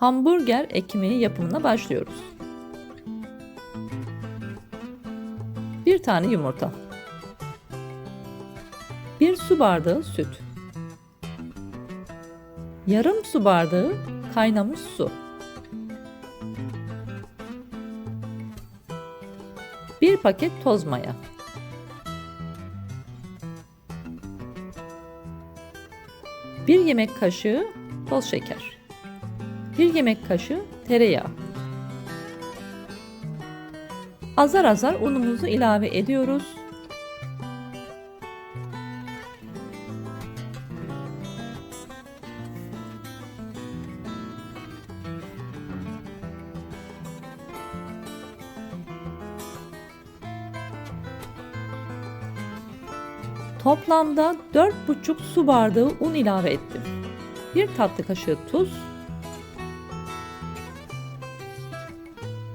Hamburger ekmeği yapımına başlıyoruz. Bir tane yumurta. Bir su bardağı süt. Yarım su bardağı kaynamış su. Bir paket toz maya. Bir yemek kaşığı toz şeker. Bir yemek kaşığı tereyağı. Azar azar unumuzu ilave ediyoruz. Toplamda 4,5 su bardağı un ilave ettim. 1 tatlı kaşığı tuz,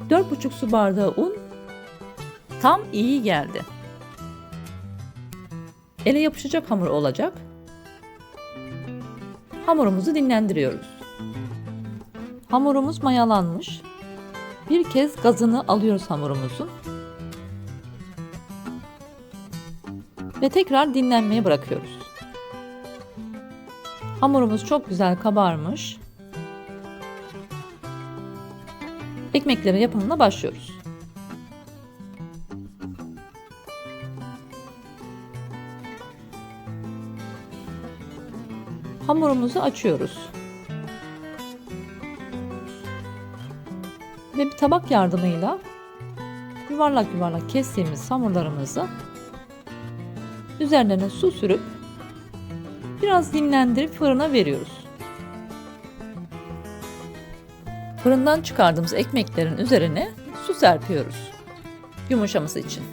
4,5 su bardağı un tam iyi geldi. Ele yapışacak hamur olacak. Hamurumuzu dinlendiriyoruz. Hamurumuz mayalanmış. Bir kez gazını alıyoruz hamurumuzun. Ve tekrar dinlenmeye bırakıyoruz. Hamurumuz çok güzel kabarmış. Ekmekleri yapımına başlıyoruz. Hamurumuzu açıyoruz. Ve bir tabak yardımıyla yuvarlak yuvarlak kestiğimiz hamurlarımızı üzerlerine su sürüp biraz dinlendirip fırına veriyoruz. Fırından çıkardığımız ekmeklerin üzerine su serpiyoruz. Yumuşaması için.